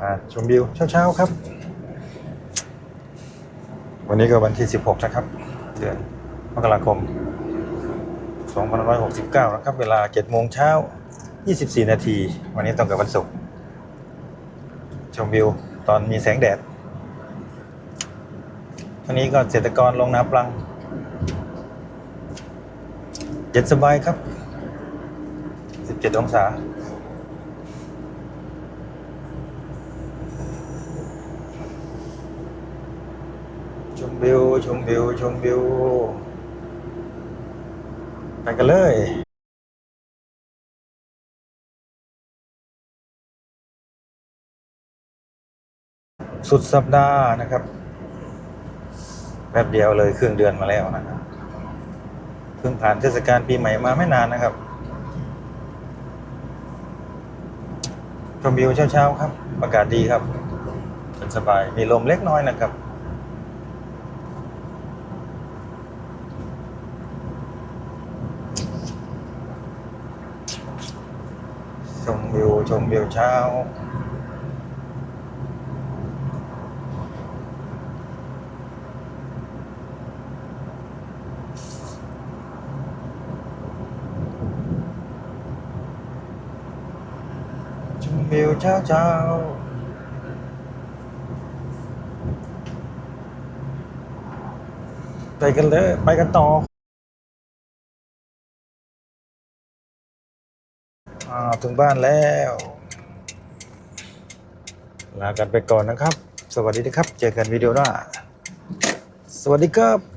อ่าชมวิวเช้าๆครับ วันนี้ก็วันที่ 16 นะครับ เดือนมกราคม2569 นะครับ เวลา 7 โมงเช้า 24 นาที วันนี้ตรงกับวันศุกร์ชมวิวตอนมีแสงแดดวันนี้ก็เกษตรกรลงนาปลัง เย็นสบายครับ 17 องศา ชมวิวชมวิวชมวิวไปกันเลยสุดสัปดาห์นะครับ แป๊บเดียวเลยครึ่งเดือนมาแล้วนะครับเพิ่งผ่านเทศกาลปีใหม่มาไม่นานนะครับชมวิวเช้าๆครับ อากาศดีครับเย็นสบายมีลมเล็กน้อยนะครับ ชมวิวชมวิวเช้า ชมวิวเช้าเช้าไปกันเลย ไปกันต่อ อ่าถึงบ้านแล้ว ลากันไปก่อนนะครับ สวัสดีนะครับ เจอกันวิดีโอหน้า สวัสดีครับ